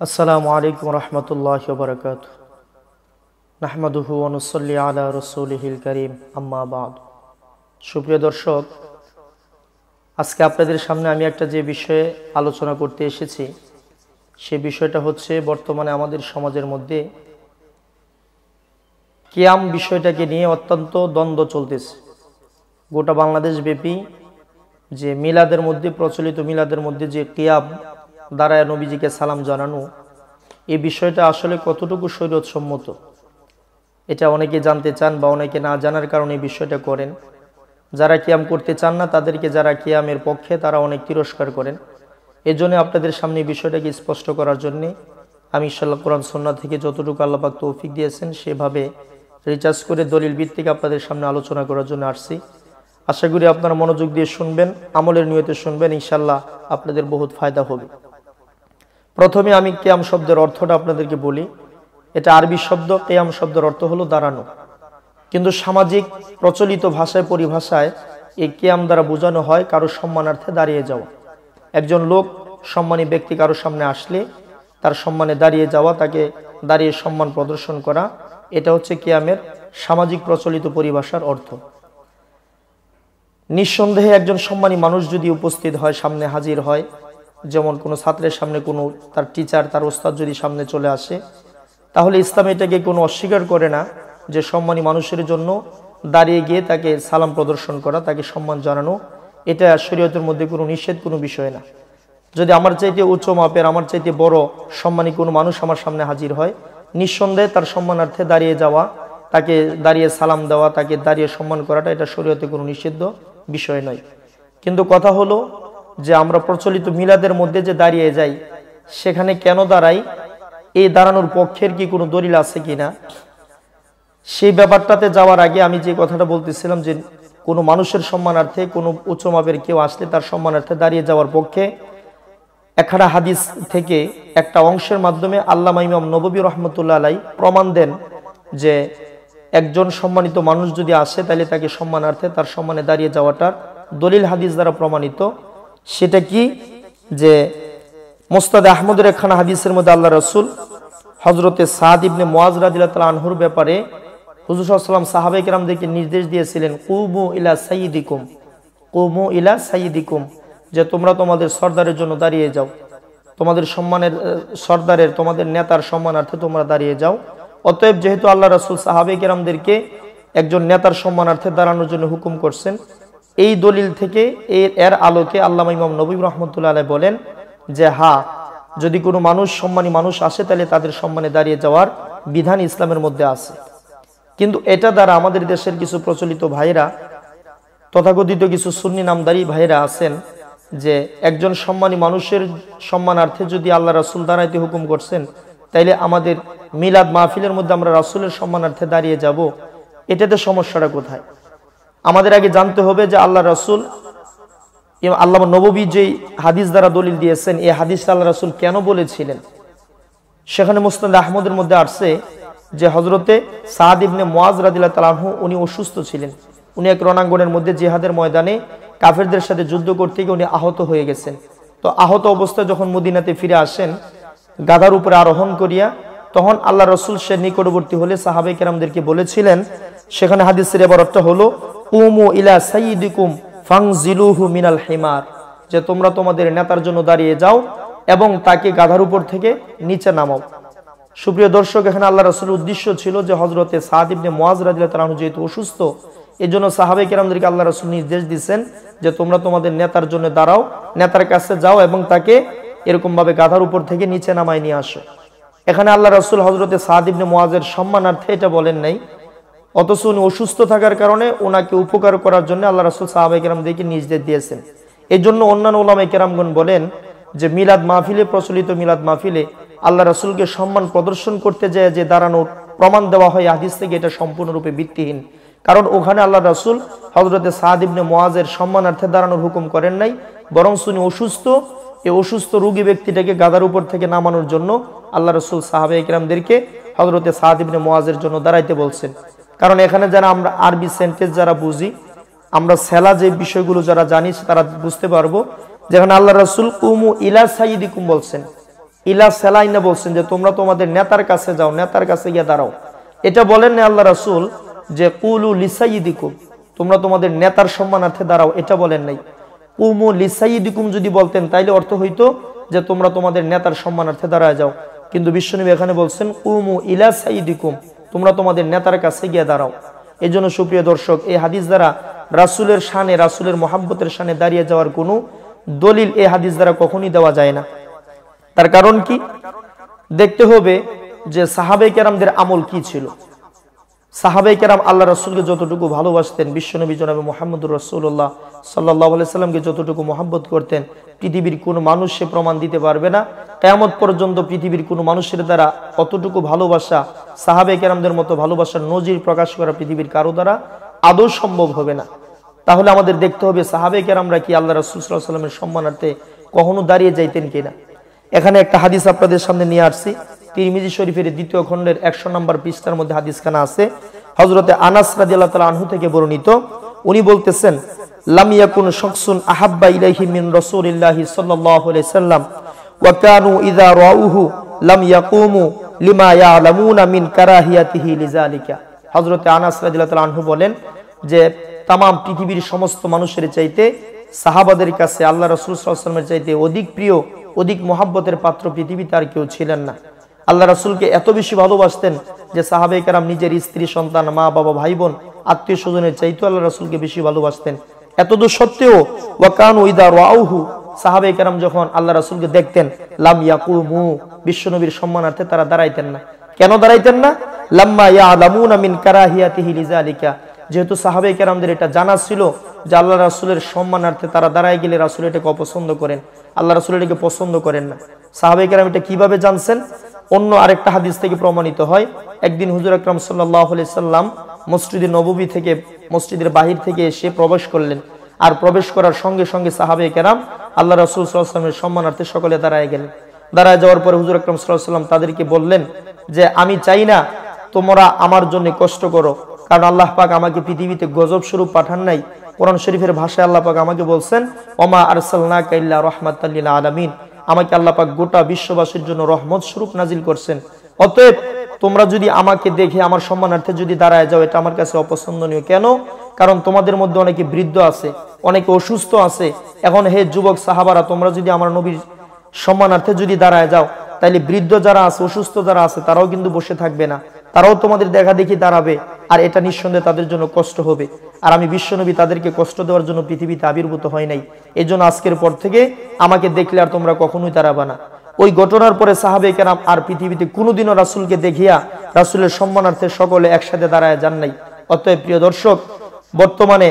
আসসালামু আলাইকুম রহমতুল্লাহ বরকাত নাহমাদুহু অনুসল্লি আলা রসুলহিল করিম, আম্মা বাদ। সুপ্রিয় দর্শক, আজকে আপনাদের সামনে আমি একটা যে বিষয়ে আলোচনা করতে এসেছি, সে বিষয়টা হচ্ছে বর্তমানে আমাদের সমাজের মধ্যে কিয়াম বিষয়টাকে নিয়ে অত্যন্ত দ্বন্দ্ব চলতেছে। গোটা বাংলাদেশ ব্যাপী যে মিলাদের মধ্যে, প্রচলিত মিলাদের মধ্যে যে কিয়াম দাঁড়ায় নবীজিকে সালাম জানানো এই বিষয়টা আসলে কতটুকু শরীয়তসম্মত? এটা অনেকে জানতে চান বা অনেকে না জানার কারণে এই বিষয়টা করেন। যারা কিয়াম করতে চান না, তাদেরকে যারা কিয়ামের পক্ষে, তারা অনেক তিরস্কার করেন। এজন্য আপনাদের সামনে বিষয়টাকে স্পষ্ট করার জন্যে আমি ইশাল্লাহ কোরআন সন্না থেকে যতটুকু আল্লাপাক তৌফিক দিয়েছেন, সেভাবে রিচার্জ করে দলিল ভিত্তিক আপনাদের সামনে আলোচনা করার জন্য আসছি। আশা করি আপনারা মনোযোগ দিয়ে শুনবেন, আমলের নিয়তে শুনবেন ইনশাল্লাহ আপনাদের বহুত ফায়দা হবে। প্রথমে আমি কেয়াম শব্দের অর্থটা আপনাদেরকে বলি। এটা আরবি শব্দ, কেয়াম শব্দের অর্থ হলো দাঁড়ানো। কিন্তু সামাজিক, প্রচলিত ভাষায়, পরিভাষায় এই কেয়াম দ্বারা বোঝানো হয় কারও সম্মানার্থে দাঁড়িয়ে যাওয়া। একজন লোক সম্মানী ব্যক্তি কারও সামনে আসলে তার সম্মানে দাঁড়িয়ে যাওয়া, তাকে দাঁড়িয়ে সম্মান প্রদর্শন করা, এটা হচ্ছে কেয়ামের সামাজিক, প্রচলিত পরিভাষার অর্থ। নিঃসন্দেহে একজন সম্মানী মানুষ যদি উপস্থিত হয়, সামনে হাজির হয় যেমন কোনো ছাত্রের সামনে কোনো তার টিচার তার ওস্তাদ যদি সামনে চলে আসে, তাহলে ইসলাম এটাকে কোনো অস্বীকার করে না যে সম্মানী মানুষের জন্য দাঁড়িয়ে গিয়ে তাকে সালাম প্রদর্শন করা, তাকে সম্মান জানানো, এটা শরীয়তের মধ্যে কোনো নিষেধ, কোনো বিষয় না। যদি আমার চাইতে উচ্চ মাপের, আমার চাইতে বড় সম্মানী কোনো মানুষ আমার সামনে হাজির হয়, নিঃসন্দেহে তার সম্মানার্থে দাঁড়িয়ে যাওয়া, তাকে দাঁড়িয়ে সালাম দেওয়া, তাকে দাঁড়িয়ে সম্মান করাটা এটা শরীয়তে কোনো নিষিদ্ধ বিষয় নয়। কিন্তু কথা হলো যে আমরা প্রচলিত মিলাদের মধ্যে যে দাঁড়িয়ে যাই, সেখানে কেন দাঁড়াই? এই দাঁড়ানোর পক্ষের কি কোনো দলিল আছে কিনা? সেই ব্যাপারটাতে যাওয়ার আগে আমি যে কথাটা বলতেছিলাম যে কোনো মানুষের সম্মানার্থে, কোনো উচ্চ মাপের কেউ আসলে তার সম্মানার্থে দাঁড়িয়ে যাওয়ার পক্ষে একখানা হাদিস থেকে একটা অংশের মাধ্যমে আল্লামা ইমাম নবী রহমতুল্লাহ আলাই প্রমাণ দেন যে একজন সম্মানিত মানুষ যদি আসে, তাহলে তাকে সম্মানার্থে তার সম্মানে দাঁড়িয়ে যাওয়াটার দলিল হাদিস দ্বারা প্রমাণিত। সেটা কি? যে মোস্তাদ আহমদের একখানা হাদিসের মধ্যে আল্লাহ রসুল হজরতে সাদ ইবনে মোয়াজ আনহুর ব্যাপারে হুজুর সাল্লাম সাহাবে কেরামদেরকে নির্দেশ দিয়েছিলেন, কুমু ইলা সাইদিকুম কুমু ইলা সাইদিকুম যে তোমরা তোমাদের সর্দারের জন্য দাঁড়িয়ে যাও। তোমাদের সম্মানের সর্দারের, তোমাদের নেতার সম্মানার্থে তোমরা দাঁড়িয়ে যাও। অতএব যেহেতু আল্লাহ রসুল সাহাবে কেরামদেরকে একজন নেতার সম্মানার্থে দাঁড়ানোর জন্য হুকুম করছেন এই দলিল থেকে এর এর আলোকে আল্লাহ ইমাম নবী রহমতুল্লাহ আলাই বলেন যে, হা, যদি কোনো মানুষ, সম্মানী মানুষ আসে, তাহলে তাদের সম্মানে দাঁড়িয়ে যাওয়ার বিধান ইসলামের মধ্যে আছে। কিন্তু এটা দ্বারা আমাদের দেশের কিছু প্রচলিত ভাইরা তথাকথিত কিছু সুন্নি নামদারি ভাইরা আছেন যে, একজন সম্মানী মানুষের সম্মানার্থে যদি আল্লাহ রাসুল দাঁড়াইতে হুকুম করছেন, তাইলে আমাদের মিলাদ মাহফিলের মধ্যে আমরা রাসুলের সম্মানার্থে দাঁড়িয়ে যাব। এটাতে সমস্যাটা কোথায়? আমাদের আগে জানতে হবে যে আল্লাহ রসুল আল্লাহ নবী যেই হাদিস দ্বারা দলিল দিয়েছেন, এই হাদিস আল্লাহ রসুল কেন বলেছিলেন? সেখানে মুস্তাদ আহমদের মধ্যে আসছে যে হজরতে সাদ ইবনে মোয়াজ রাদিল্লা তালাহু উনি অসুস্থ ছিলেন। উনি এক রণাঙ্গনের মধ্যে জেহাদের ময়দানে কাফেরদের সাথে যুদ্ধ করতে গিয়ে উনি আহত হয়ে গেছেন। তো আহত অবস্থায় যখন মদিনাতে ফিরে আসেন গাদার উপরে আরোহণ করিয়া তখন আল্লাহ রসুল সে নিকটবর্তী হলে সাহাবে কেরামদেরকে বলেছিলেন, সেখানে হাদিসের এবার অর্থ হলো, উমু ইলা সাইদিকুম ফাংজিলুহু মিনাল হিমার যে তোমরা তোমাদের নেতার জন্য দাঁড়িয়ে যাও এবং তাকে গাধার উপর থেকে নিচে নামাও। সুপ্রিয় দর্শক, এখানে আল্লাহ রসুলের উদ্দেশ্য ছিল যে হজরতে সাদ ইবনে মোয়াজ রাজিল্লাহ তালাহু যেহেতু অসুস্থ এই জন্য সাহাবে কেরামদেরকে আল্লাহ রসুল নির্দেশ দিচ্ছেন যে তোমরা তোমাদের নেতার জন্য দাঁড়াও, নেতার কাছে যাও এবং তাকে এরকম ভাবে গাধার উপর থেকে নিচে নামায় নিয়ে আসো। এখানে আল্লাহ রসুল হজরতে সাদ ইবনে মোয়াজের সম্মানার্থে এটা বলেন নাই। অথচ উনি অসুস্থ থাকার কারণে ওনাকে উপকার করার জন্য আল্লাহ রসুল সাহাবাই কেরামদেরকে নির্দেশ দিয়েছেন। এই জন্য অন্যান্য ওলামাই কেরামগণ বলেন যে, মিলাদ মাহফিলে, প্রচলিত মিলাদ মাহফিলে আল্লাহ রসুলকে সম্মান প্রদর্শন করতে যায় যে দাঁড়ানোর প্রমাণ দেওয়া হয়, হাদিস থেকে এটা সম্পূর্ণরূপে ভিত্তিহীন। কারণ ওখানে আল্লাহ রসুল হজরতে সাদ ইবনে মোয়াজের সম্মানার্থে দাঁড়ানোর হুকুম করেন নাই, বরং উনি অসুস্থ এই অসুস্থ রোগী ব্যক্তিটাকে গাদার উপর থেকে নামানোর জন্য আল্লাহ রসুল সাহাবে ইকরামদেরকে হজরতে সাদ ইবনে মোয়াজের জন্য দাঁড়াইতে বলছেন। কারণ এখানে যারা আমরা আরবি সেন্টেন্স যারা বুঝি, আমরা সেলা যে বিষয়গুলো যারা জানি তারা বুঝতে পারব। যেখানে আল্লাহ রসুল কুমু ইলা সাইদিকুম বলছেন। ইলা সেলাইনা বলছেন যে, তোমরা তোমাদের নেতার কাছে যাও, নেতার কাছে গিয়ে দাঁড়াও। এটা বলেন না আল্লাহ রাসূল যে, কুলু লিসাইদিকুম তোমরা তোমাদের নেতার সম্মানার্থে দাঁড়াও। এটা বলেন নাই। কুমু লিসাইদিকুম যদি বলতেন, তাইলে অর্থ হইতো যে তোমরা তোমাদের নেতার সম্মানার্থে দাঁড়ায় যাও। কিন্তু বিশ্বনবী এখানে বলছেন, কুমু ইলা সাইদিকুম তোমরা তোমাদের নেতার কাছে গিয়ে দাঁড়াও। এই জন্য সুপ্রিয় দর্শক, এই হাদিস দ্বারা রাসুলের শানে, রাসুলের মহাব্বতের শানে দাঁড়িয়ে যাওয়ার কোনো দলিল এই হাদিস দ্বারা কখনই দেওয়া যায় না। তার কারণ কি? দেখতে হবে যে সাহাবে কেরামদের আমল কি ছিল। সাহাবে কেরাম আল্লাহ রসুলকে যতটুকু ভালোবাসতেন বিশ্বনবী জনাবে মোহাম্মদুর রসুল্লাহ সাল্লাহ সাল্লামকে যতটুকু মহাব্বত করতেন, পৃথিবীর কোনো মানুষ সে প্রমাণ দিতে পারবে না। কেমত পর্যন্ত পৃথিবীর কোনো মানুষের দ্বারা অতটুকু ভালোবাসা সাহাবে কেরামদের মতো ভালোবাসার নজির প্রকাশ করা পৃথিবীর কারও দ্বারা আদৌ সম্ভব হবে না। তাহলে আমাদের দেখতে হবে সাহাবে কেরামরা কি আল্লাহ রসুল সাল্লাহ সাল্লামের সম্মানার্থে কখনো দাঁড়িয়ে যাইতেন কিনা। এখানে একটা হাদিস আপনাদের সামনে নিয়ে আসছি। তিরমিজি শরীফের দ্বিতীয় খণ্ডের একশো নম্বর পৃষ্ঠার মধ্যে হাদিসখানা আছে। হজরতে আনাস রাজি আল্লাহ তালা আনহু থেকে বর্ণিত। উনি বলতেছেন, লাম ইয়াকুন শখসুন আহাব্বা মিন রাসূলিল্লাহি সাল্লাম রাউহু লাম ইয়ালামুনা মিন কারাহিয়াতিহি লিযালিকা। আনাস রাদিয়াল্লাহু আনহু বলেন যে তাম পৃথিবীর সমস্ত মানুষের চাইতে, সাহাবাদের কাছে আল্লাহ রাসূল সাল্লাল্লাহু আলাইহি চাইতে অধিক প্রিয়, অধিক মহাব্বতের পাত্র পৃথিবীতে আর কেউ ছিলেন না। আল্লাহ রাসুলকে এত বেশি ভালোবাসতেন যে সাহাবে কারাম নিজের স্ত্রী, সন্তান, মা, বাবা ভাই বোন আত্মীয় স্বজনের চাইতো আল্লাহ রাসুলকে বেশি ভালোবাসতেন। এতদ সত্ত্বেও ওয়াকান ওইদা রাউহু সাহাবে কারাম যখন আল্লাহ রাসুলকে দেখতেন, লাম ইয়াকু মু বিশ্বনবীর সম্মানার্থে তারা দাঁড়াইতেন না। কেন দাঁড়াইতেন না? লাম্মা ইয়া লামুন আমিন কারাহিয়াতিহি লিজালিকা। যেহেতু সাহাবে কেরামদের এটা জানা ছিল যে আল্লাহ রাসুলের সম্মানার্থে তারা দাঁড়ায় গেলে রাসুল এটাকে অপছন্দ করেন। আল্লাহ রাসুল এটাকে পছন্দ করেন না। সাহাবে কেরাম এটা কীভাবে জানছেন? অন্য আরেকটা হাদিস থেকে প্রমাণিত হয়। একদিন হুজুর আকরাম সাল্লাম মসজিদের নববী থেকে, মসজিদের বাহির থেকে এসে প্রবেশ করলেন। আর প্রবেশ করার সঙ্গে সঙ্গে সাহাবে কেরাম আল্লাহ রাসুল সাল্লামের সম্মানার্থে সকলে দাঁড়ায় গেলেন। দাঁড়ায় যাওয়ার পরে হুজুর আকরাম সাল্লাম তাদেরকে বললেন যে, আমি চাই না তোমরা আমার জন্য কষ্ট করো। কারণ আল্লাহ পাক আমাকে পৃথিবীতে গজব স্বরূপ পাঠান নাই। কোরআন শরীফের ভাষায় আল্লাহ পাক আমাকে বলছেন, ওমা আরসাল্লা কাইল্লা রহমাতাল্লিল আলমিন। আমাকে আল্লাহ পাক গোটা বিশ্ববাসীর জন্য রহমত স্বরূপ নাজিল করছেন। অতএব তোমরা যদি আমাকে দেখে, আমার সম্মানার্থে যদি দাঁড়ায় যাও, এটা আমার কাছে অপছন্দনীয়। কেন? কারণ তোমাদের মধ্যে অনেকে বৃদ্ধ আছে, অনেকে অসুস্থ আছে। এখন হে যুবক সাহাবারা, তোমরা যদি আমার নবীর সম্মানার্থে যদি দাঁড়ায় যাও, তাইলে বৃদ্ধ যারা আছে, অসুস্থ যারা আছে, তারাও কিন্তু বসে থাকবে না। তারাও তোমাদের দেখা দেখি দাঁড়াবে, আর এটা নিঃসন্দেহে তাদের জন্য কষ্ট হবে। আর আমি বিশ্বনবী তাদেরকে কষ্ট দেওয়ার জন্য পৃথিবীতে আবির্ভূত হয় নাই। এই জন্য আজকের পর থেকে আমাকে দেখলে আর তোমরা কখনোই দাঁড়াবা না। ওই ঘটনার পরে সাহাবে কেরাম আর পৃথিবীতে কোনোদিনও রাসুলকে দেখিয়া রাসুলের সম্মানার্থে সকলে একসাথে দাঁড়ায় যান নাই। অতএব প্রিয় দর্শক, বর্তমানে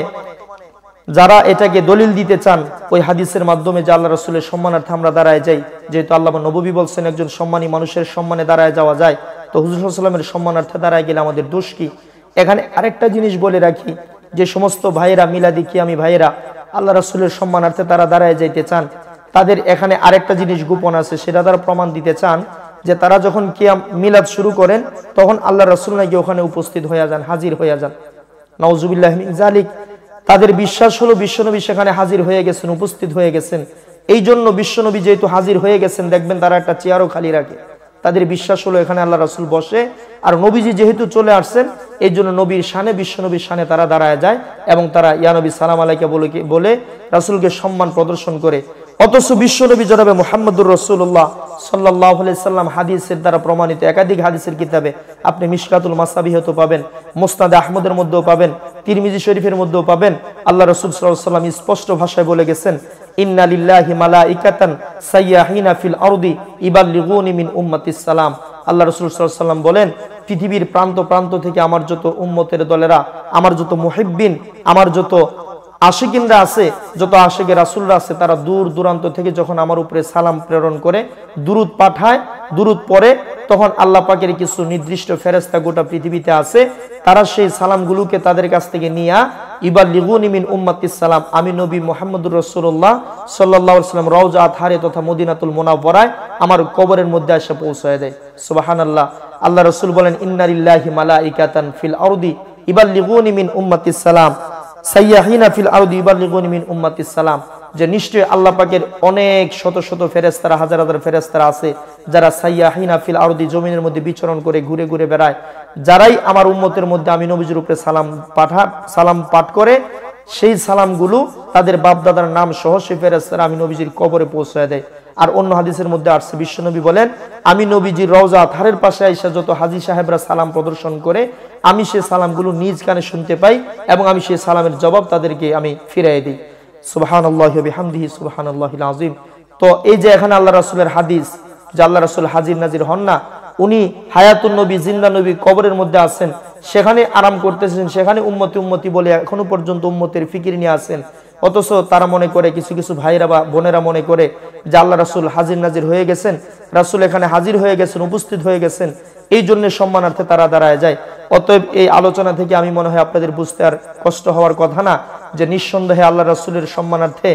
যারা এটাকে দলিল দিতে চান, ওই হাদিসের মাধ্যমে যে আল্লাহ রসুলের সম্মানার্থে আমরা দাঁড়ায় যাই, যেহেতু আল্লাহ নবী বলছেন, একজন সম্মানী মানুষের সম্মানে দাঁড়ায় যাওয়া যায়, তো হুজুর সাল্লামের সম্মানার্থে দাঁড়ায় গেলে আমাদের দোষ কি? এখানে আরেকটা জিনিস বলে রাখি যে সমস্ত ভাইয়েরা, মিলাদি আমি ভাইয়েরা আল্লাহ রসুলের সম্মানার্থে তারা দাঁড়ায় যাইতে চান, তাদের এখানে আরেকটা জিনিস গোপন আছে, সেটা তারা প্রমাণ দিতে চান যে তারা যখন কিয়াম, মিলাদ শুরু করেন, তখন আল্লাহ রসুল নাকি ওখানে উপস্থিত হয়ে যান, হাজির হয়ে যান। নওজুবিল্লাহ জালিক তাদের বিশ্বাস হলো বিশ্বনবী সেখানে হাজির হয়ে গেছেন, উপস্থিত হয়ে গেছেন। এই জন্য বিশ্বনবী যেহেতু হাজির হয়ে গেছেন, দেখবেন তারা একটা চেয়ারও খালি রাখে। তাদের বিশ্বাস হলো এখানে আল্লাহ রাসুল বসে। আর নবীজি যেহেতু চলে আসছেন, এই জন্য নবীর সানে বিশ্বনবীর সানে তারা দাঁড়ায় যায় এবং তারা ইয়ানবী সালাম আলাইকে বলে বলে রাসুলকে সম্মান প্রদর্শন করে। অথচ বিশ্বনবী জনাবে মোহাম্মদুর রসুল্লাহ সাল্লাহ সাল্লাম হাদিসের দ্বারা প্রমাণিত, একাধিক হাদিসের কিতাবে আপনি মিসকাতুল মাসাবি হতে পাবেন মোস্তাদে আহমদের মধ্যেও পাবেন, তিরমিজি শরীফের মধ্যেও পাবেন। আল্লাহ রসুল সাল্লাহ সাল্লাম স্পষ্ট ভাষায় বলে গেছেন ইন্না লিল্লাহি মালাইকাতান সাইয়াহিনা ফিল আরদি ইবাল্লিগুনি মিন সালাম। আল্লাহ রসুল সাল্লাম বলেন, পৃথিবীর প্রান্ত প্রান্ত থেকে আমার যত উম্মতের দলেরা, আমার যত মুহিব্বিন, আমার যত আশিকিনরা আছে, যত আশেকে আছে, তারা দূর দূরান্ত থেকে যখন আমার উপরে সালাম প্রেরণ করে, দুরুদ পাঠায়, দুরুদ পরে তখন আল্লাহ পাকের কিছু নির্দিষ্ট ফেরেস্তা গোটা পৃথিবীতে আছে। তারা সেই সালামগুলোকে তাদের কাছ থেকে নিয়ে ইবার লিগুনিমিন উম্মাতিস সালাম আমি নবী মোহাম্মদুর রসুল্লাহ সাল্লাহ সাল্লাম রওজা আথারে তথা মদিনাতুল মোনাবরায় আমার কবরের মধ্যে এসে পৌঁছায় দেয়। সুবাহান আল্লাহ আল্লাহ রসুল বলেন ইন্নারিল্লাহি মালা ইকাতান ফিল আরদি ইবার লিগুনিমিন উম্মাতিস সালাম সাইয়াহিনা ফিল আরদি ইবাল্লিগুনি মিন উম্মাতিস সালাম। যে নিশ্চয়ই আল্লাহ পাকের অনেক শত শত ফেরেস্তারা হাজার হাজার ফেরেস্তারা আছে, যারা সাইয়া হিনা ফিল আরদি, জমিনের মধ্যে বিচরণ করে ঘুরে ঘুরে বেড়ায়। যারাই আমার উম্মতের মধ্যে আমি নবীজির উপরে সালাম পাঠা, সালাম পাঠ করে, সেই সালামগুলো তাদের বাপদাদার নাম সহ সে ফেরেস্তারা আমি নবীজির কবরে পৌঁছায় দেয়। আর অন্য হাদিসের মধ্যে আসছে, বিশ্বনবী বলেন, আমি নবীজির রওজা থারের পাশে আইসা যত হাজি সাহেবরা সালাম প্রদর্শন করে, আমি সে সালামগুলো নিজ কানে শুনতে পাই এবং আমি সেই সালামের জবাব তাদেরকে আমি ফিরাই দিই। সুবাহান আল্লাহ হামদিহি সুবাহান আল্লাহ আজিম তো এই যে এখানে আল্লাহ রাসুলের হাদিস, যে আল্লাহ রাসুল হাজির নাজির হন না, উনি হায়াতুন নবী, জিন্দা নবী কবরের মধ্যে আছেন, সেখানে আরাম করতেছেন, সেখানে উম্মতি উম্মতি বলে এখনও পর্যন্ত উম্মতের ফিকির নিয়ে আসেন অথচ তারা মনে করে, কিছু কিছু ভাইরা বা বোনেরা মনে করে যে আল্লাহ রাসুল হাজির নাজির হয়ে গেছেন, রাসুল এখানে হাজির হয়ে গেছেন, উপস্থিত হয়ে গেছেন। এই জন্য সম্মানার্থে তারা দাঁড়ায় যায়। অতএব এই আলোচনা থেকে আমি মনে হয় আপনাদের বুঝতে আর কষ্ট হওয়ার কথা না যে নিঃসন্দেহে আল্লাহ রাসুলের সম্মানার্থে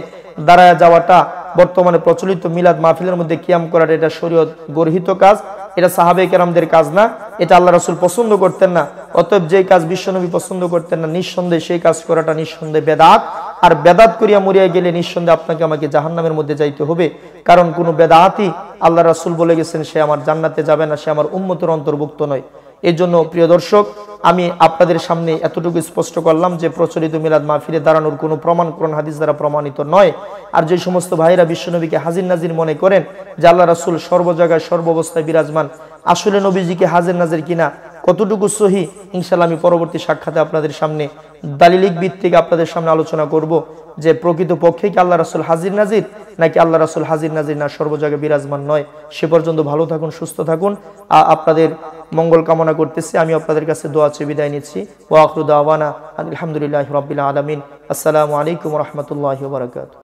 দাঁড়ায় যাওয়াটা বর্তমানে প্রচলিত মিলাদ মাহফিলের মধ্যে কিয়াম করাটা এটা শরীয়ত গর্হিত কাজ। এটা সাহাবে কেরামদের কাজ না, এটা আল্লাহ রসুল পছন্দ করতেন না। অতএব যে কাজ বিশ্বনবী পছন্দ করতেন না, নিঃসন্দেহে সেই কাজ করাটা নিঃসন্দেহে বেদাত। আর বেদাত করিয়া মরিয়া গেলে নিঃসন্দেহে আপনাকে আমাকে জাহান্নামের মধ্যে যাইতে হবে। কারণ কোনো বেদাতই আল্লাহ রাসুল বলে গেছেন, সে আমার জান্নাতে যাবে না, সে আমার উন্মতের অন্তর্ভুক্ত নয়। এই জন্য প্রিয় দর্শক, আমি আপনাদের সামনে এতটুকু স্পষ্ট করলাম যে প্রচলিত মিলাদ মাহফিলে দাঁড়ানোর কোনো প্রমাণ কোরআন হাদিস দ্বারা প্রমাণিত নয়। আর যে সমস্ত ভাইরা বিশ্বনবীকে হাজির নাজির মনে করেন যে আল্লাহ রাসুল সর্ব জায়গায় সর্বাবস্থায় বিরাজমান, আসলে নবীজিকে হাজির নাজির কিনা, কতটুকু সহি ইনশাল্লাহ আমি পরবর্তী সাক্ষাতে আপনাদের সামনে দালিলিক ভিত্তিক আপনাদের সামনে আলোচনা করব যে প্রকৃত পক্ষে কি আল্লাহ রাসুল হাজির নাজির, নাকি আল্লাহ রাসুল হাজির নাজির না সর্বজায়গায় বিরাজমান নয়। সে পর্যন্ত ভালো থাকুন, সুস্থ থাকুন। আপনাদের মঙ্গল কামনা করতেছি। আমি আপনাদের কাছে দোয়া চেয়ে বিদায় নিচ্ছি। ওয়াকরুদ আওয়ানা আলহামদুলিল্লাহ রবিল আলমিন। আসসালামু আলাইকুম রহমতুল্লাহ বারকাত